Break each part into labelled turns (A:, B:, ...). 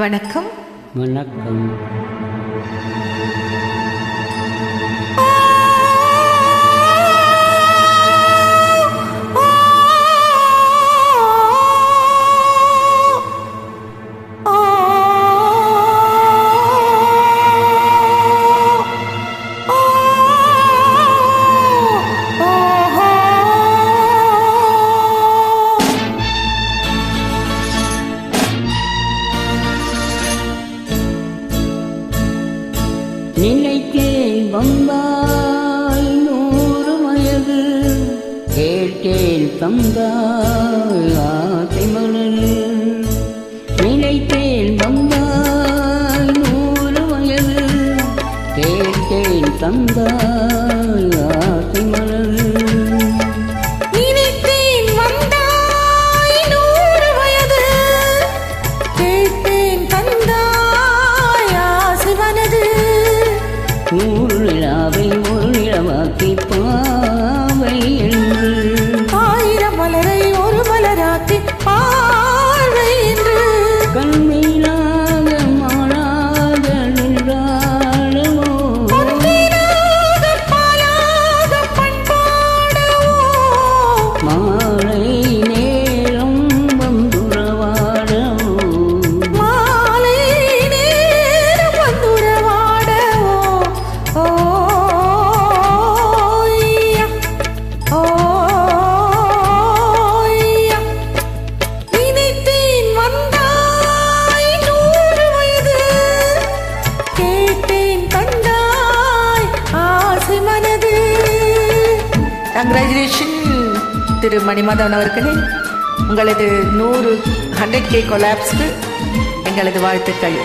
A: வணக்கம்.
B: வணக்கம். வந்தாய் நூறு வயது கேட்டேன் தந்தாய்
A: கங்க்ராச்சுலேஷன் திரு மணிமாதவன் அவர்களே. உங்களது நூறு ஹண்ட்ரட் கே கொலாப்ஸ்க்கு எங்களது வாழ்த்துக்கள்.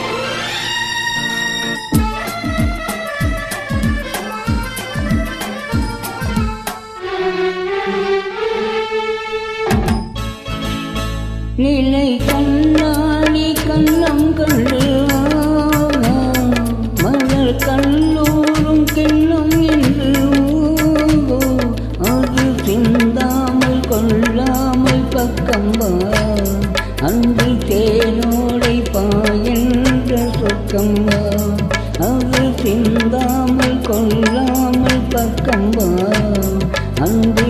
B: நிலை கண்ணா ನಂದಿ